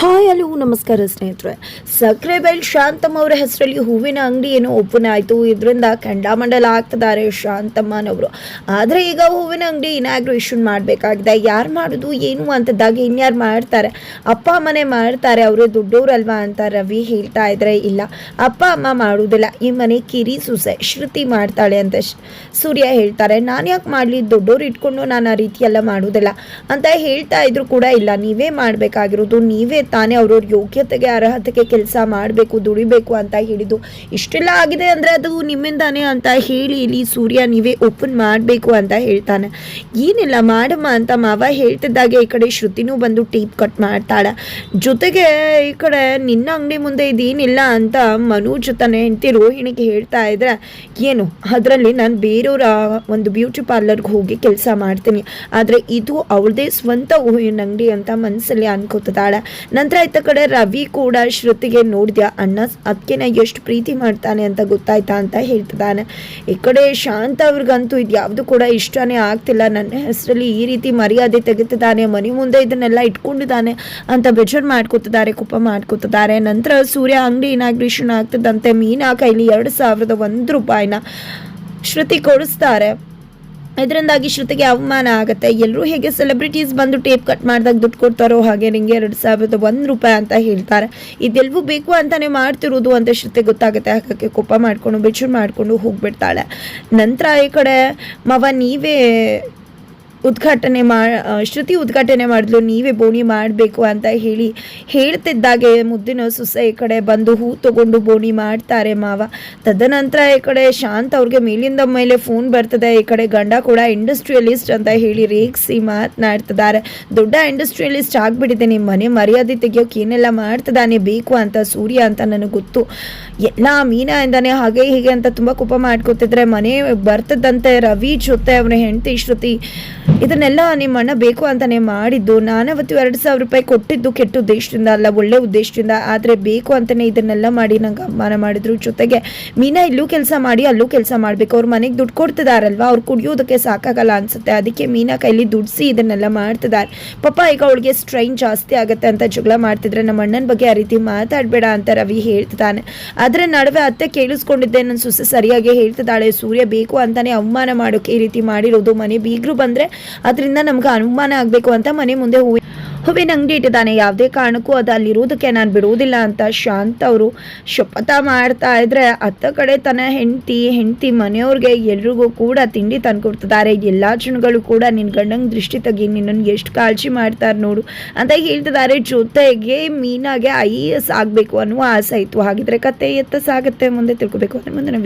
Hi, hello, ನಮಸ್ಕಾರ ಸ್ನೇಹಿತರೆ. ಸಕ್ಕರೆ ಬೈಲ್ ಶಾಂತಮ್ಮ ಅವರ ಹೆಸರಲ್ಲಿ ಹೂವಿನ ಅಂಗಡಿ ಏನೋ ಓಪನ್ ಆಯಿತು. ಇದರಿಂದ ಖಂಡಾಮಂಡಲ ಆಗ್ತಿದ್ದಾರೆ ಶಾಂತಮ್ಮನವರು. ಆದರೆ ಈಗ ಹೂವಿನ ಅಂಗಡಿ ಇನಾಗ್ರೇಷನ್ ಮಾಡಬೇಕಾಗಿದೆ. ಯಾರು ಮಾಡೋದು, ಏನು ಅಂತದಾಗ ಇನ್ಯಾರು ಮಾಡ್ತಾರೆ? ಅಪ್ಪ, ಅಮ್ಮನೇ ಮಾಡ್ತಾರೆ. ಅವರು ದುಡ್ಡೋರಲ್ವಾ ಅಂತ ರವಿ ಹೇಳ್ತಾ ಇದ್ರೆ ಇಲ್ಲ. ಅಪ್ಪ, ಅಮ್ಮ ಮಾಡುವುದಿಲ್ಲ ಈ ಮನೆ ಕಿರಿ ಸುಸೆ, ಶ್ರುತಿ ಮಾಡ್ತಾಳೆ ಅಂತ ಸೂರ್ಯ ಹೇಳ್ತಾರೆ. ನಾನು ಯಾಕೆ ಮಾಡಲಿ? ದೊಡ್ಡವ್ರು ಇಟ್ಕೊಂಡು ನಾನು ಆ ರೀತಿ ಎಲ್ಲ ಮಾಡುವುದಿಲ್ಲ ಅಂತ ಹೇಳ್ತಾ ಇದ್ರು ಕೂಡ ಇಲ್ಲ. ನೀವೇ ಮಾಡಬೇಕಾಗಿರೋದು, ನೀವೇ ತಾನೇ ಅವ್ರವ್ರ ಯೋಗ್ಯತೆಗೆ ಅರ್ಹತೆಗೆ ಕೆಲಸ ಮಾಡಬೇಕು, ದುಡಿಬೇಕು ಅಂತ ಹೇಳಿದ್ದು. ಇಷ್ಟೆಲ್ಲ ಆಗಿದೆ ಅಂದರೆ ಅದು ನಿಮ್ಮಿಂದಾನೇ ಅಂತ ಹೇಳಿ ಇಲ್ಲಿ ಸೂರ್ಯ ನೀವೇ ಓಪನ್ ಮಾಡಬೇಕು ಅಂತ ಹೇಳ್ತಾನೆ. ಏನಿಲ್ಲ, ಮಾಡಮ್ಮ ಅಂತ ಮಾವ ಹೇಳ್ತಿದ್ದಾಗೆ, ಈ ಕಡೆ ಶ್ರುತಿನೂ ಬಂದು ಟೀಪ್ ಕಟ್ ಮಾಡ್ತಾಳೆ. ಜೊತೆಗೆ ಈ ಕಡೆ ನಿನ್ನ ಅಂಗಡಿ ಮುಂದೆ ಇದೇನಿಲ್ಲ ಅಂತ ಮನೋಜ್ ತನ್ನ ಹೆಂಡತಿ ರೋಹಿಣಿಗೆ ಹೇಳ್ತಾ ಇದ್ರೆ, ಏನು, ಅದರಲ್ಲಿ ನಾನು ಬೇರೆಯವರ ಒಂದು ಬ್ಯೂಟಿ ಪಾರ್ಲರ್ಗೆ ಹೋಗಿ ಕೆಲಸ ಮಾಡ್ತೀನಿ. ಆದರೆ ಇದು ಅವಳದೇ ಸ್ವಂತ ಹೂವಿನ ಅಂಗಡಿ ಅಂತ ಮನಸ್ಸಲ್ಲಿ ಅನ್ಕೋತಿದ್ದಾಳೆ ನಂತರ ಇತ್ತ ಕಡೆ ರವಿ ಕೂಡ ಶ್ರುತಿಗೆ ನೋಡಿದ್ಯಾ, ಅಣ್ಣ ಅದಕ್ಕೆ ಎಷ್ಟು ಪ್ರೀತಿ ಮಾಡ್ತಾನೆ ಅಂತ ಗೊತ್ತಾಯ್ತಾ ಅಂತ ಹೇಳ್ತಿದ್ದಾನೆ. ಈ ಕಡೆ ಶಾಂತ ಅವ್ರಿಗಂತೂ ಇದು ಯಾವುದು ಕೂಡ ಇಷ್ಟನೇ ಆಗ್ತಿಲ್ಲ. ನನ್ನ ಹೆಸರಲ್ಲಿ ಈ ರೀತಿ ಮರ್ಯಾದೆ ತೆಗೆತಿದ್ದಾನೆ, ಮನೆ ಮುಂದೆ ಇದನ್ನೆಲ್ಲ ಇಟ್ಕೊಂಡಿದ್ದಾನೆ ಅಂತ ಬೇಜಾರು ಮಾಡ್ಕೊತಿದ್ದಾರೆ ಕುಪ್ಪ ಮಾಡ್ಕೊತಿದ್ದಾರೆ. ನಂತರ ಸೂರ್ಯ ಅಂಗಡಿ ಇನಾಗ್ರೇಷನ್ ಆಗ್ತದಂತೆ ಮೀನಾ ಕೈಲಿ ಎರಡು ಸಾವಿರದ ಒಂದು ರೂಪಾಯಿನ ಶ್ರುತಿ ಕೊಡಿಸ್ತಾರೆ. ಇದರಿಂದಾಗಿ ಶ್ರುತಿಗೆ ಅವಮಾನ ಆಗುತ್ತೆ. ಎಲ್ಲರೂ ಹೇಗೆ ಸೆಲೆಬ್ರಿಟೀಸ್ ಬಂದು ಟೇಪ್ ಕಟ್ ಮಾಡಿದಾಗ ದುಡ್ಡು ಕೊಡ್ತಾರೋ ಹಾಗೆ ನಿಮಗೆ ಎರಡು ಸಾವಿರದ ಒಂದು ರೂಪಾಯಿ ಅಂತ ಹೇಳ್ತಾರೆ. ಇದೆಲ್ಲವೂ ಬೇಕು ಅಂತಾನೆ ಮಾಡ್ತಿರೋದು ಅಂತ ಶ್ರುತಿ ಗೊತ್ತಾಗುತ್ತೆ. ಹಾಗಕ್ಕೆ ಕೋಪ ಮಾಡಿಕೊಂಡು, ಬೆಚ್ಚೂರು ಮಾಡಿಕೊಂಡು ಹೋಗ್ಬಿಡ್ತಾಳೆ. ನಂತರ ಈ ಕಡೆ ಮವ, ನೀವೇ ಉದ್ಘಾಟನೆ ಮಾ ಶ್ರುತಿ ಉದ್ಘಾಟನೆ ಮಾಡಿದ್ಲು, ನೀವೇ ಬೋಣಿ ಮಾಡಬೇಕು ಅಂತ ಹೇಳಿ, ಹೇಳ್ತಿದ್ದಾಗೆ ಮುದ್ದಿನ ಸೊಸೆ ಈ ಕಡೆ ಬಂದು ಹೂ ತಗೊಂಡು ಬೋಣಿ ಮಾಡ್ತಾರೆ ಮಾವ. ತದನಂತರ ಈ ಕಡೆ ಶಾಂತ್ ಅವ್ರಿಗೆ ಮೇಲಿಂದ ಮೇಲೆ ಫೋನ್ ಬರ್ತದೆ, ಈ ಕಡೆ ಗಂಡ ಕೂಡ ಇಂಡಸ್ಟ್ರಿಯಲಿಸ್ಟ್ ಅಂತ ಹೇಳಿ ರೇಗಿಸಿ ಮಾತನಾಡ್ತಿದ್ದಾರೆ. ದೊಡ್ಡ ಇಂಡಸ್ಟ್ರಿಯಲಿಸ್ಟ್ ಆಗ್ಬಿಟ್ಟಿದೆ ಮನೆ ಮರ್ಯಾದೆ ತೆಗಿಯೋಕೆ ಏನೆಲ್ಲ ಮಾಡ್ತಿದ್ದಾನೆ, ಬೇಕು ಅಂತ, ಸೂರ್ಯ ಅಂತ ನನಗೆ ಗೊತ್ತು. ಎಲ್ಲ ಮೀನಾಯಿಂದಾನೆ ಹಾಗೆ ಹೀಗೆ ಅಂತ ತುಂಬ ಕೋಪ ಮಾಡ್ಕೋತಿದ್ರೆ ಮನೆ ಬರ್ತದಂತೆ ರವಿ ಜೊತೆ ಅವನ ಹೆಂಡತಿ ಶ್ರುತಿ. ಇದನ್ನೆಲ್ಲ ನಿಮ್ಮ ಅಣ್ಣ ಬೇಕು ಅಂತಾನೆ ಮಾಡಿದ್ದು. ನಾನವತ್ತು ಎರಡು ಸಾವಿರ ರೂಪಾಯಿ ಕೊಟ್ಟಿದ್ದು ಕೆಟ್ಟ ಉದ್ದೇಶದಿಂದ ಅಲ್ಲ, ಒಳ್ಳೆ ಉದ್ದೇಶದಿಂದ. ಆದರೆ ಬೇಕು ಅಂತಾನೆ ಇದನ್ನೆಲ್ಲ ಮಾಡಿ ನಂಗೆ ಅವಮಾನ ಮಾಡಿದ್ರು. ಜೊತೆಗೆ ಮೀನಾ ಇಲ್ಲೂ ಕೆಲಸ ಮಾಡಿ, ಅಲ್ಲೂ ಕೆಲಸ ಮಾಡಬೇಕು. ಅವ್ರ ಮನೆಗೆ ದುಡ್ಡು ಕೊಡ್ತಿದಾರಲ್ವಾ? ಅವ್ರು ಕುಡಿಯೋದಕ್ಕೆ ಸಾಕಾಗಲ್ಲ ಅನ್ಸುತ್ತೆ. ಅದಕ್ಕೆ ಮೀನಾ ಕೈಲಿ ದುಡ್ಸಿ ಇದನ್ನೆಲ್ಲ ಮಾಡ್ತಿದ್ದಾರೆ ಪಾಪ ಈಗ ಅವಳಿಗೆ ಸ್ಟ್ರೈನ್ ಜಾಸ್ತಿ ಆಗುತ್ತೆ ಅಂತ ಜಗಳ ಮಾಡ್ತಿದ್ರೆ ನಮ್ಮ ಅಣ್ಣನ ಬಗ್ಗೆ ಆ ರೀತಿ ಮಾತಾಡಬೇಡ ಅಂತ ರವಿ ಹೇಳ್ತಿದ್ದಾನೆ. ಅದರ ನಡುವೆ ಅತ್ತೆ ಕೇಳಿಸ್ಕೊಂಡಿದ್ದೆ ನನ್ನ ಸೊಸೆ ಸರಿಯಾಗಿ ಹೇಳ್ತಿದ್ದಾಳೆ. ಸೂರ್ಯ ಬೇಕು ಅಂತಾನೆ ಅವಮಾನ ಮಾಡೋಕೆ ಈ ರೀತಿ ಮಾಡಿರೋದು. ಮನೆ ಬೀಗರು ಬಂದ್ರೆ ಅದರಿಂದ ನಮ್ಗೆ ಅನುಮಾನ ಆಗಬೇಕು ಅಂತ ಮನೆ ಮುಂದೆ ಹೂವಿ ಹೂವಿನ ಅಂಗಡಿ ಇಟ್ಟಿದ್ದಾನೆ. ಯಾವುದೇ ಕಾರಣಕ್ಕೂ ಅದು ಅಲ್ಲಿರೋದಕ್ಕೆ ನಾನು ಬಿಡುವುದಿಲ್ಲ ಅಂತ ಶಾಂತ್ ಅವರು ಶಪಥ ಮಾಡ್ತಾ ಇದ್ರೆ ಅತ್ತ ಕಡೆ ತನ್ನ ಹೆಂಡತಿ ಹೆಂಡತಿ ಮನೆಯವ್ರಿಗೆ ಎಲ್ರಿಗೂ ಕೂಡ ತಿಂಡಿ ತಂದ್ಕೊಡ್ತಿದ್ದಾರೆ ಎಲ್ಲ ಜನಗಳು ಕೂಡ ನಿನ್ನ ಗಂಡಂಗೆ ದೃಷ್ಟಿ ತೆಗಿ ನಿನ್ನನ್ನು ಎಷ್ಟು ಕಾಳಜಿ ಮಾಡ್ತಾರೆ ನೋಡು ಅಂತ ಹೇಳ್ತಿದ್ದಾರೆ. ಜೊತೆಗೆ ಮೀನಾಗೆ ಐ ಎಸ್ ಆಗಬೇಕು ಅನ್ನುವ ಆಸೆ ಇತ್ತು. ಹಾಗಿದ್ರೆ ಕತೆ ಎತ್ತ ಸಾಗುತ್ತೆ ಮುಂದೆ ತಿಳ್ಕೊಬೇಕು ಅಂದ್ರೆ ಮುಂದಿನ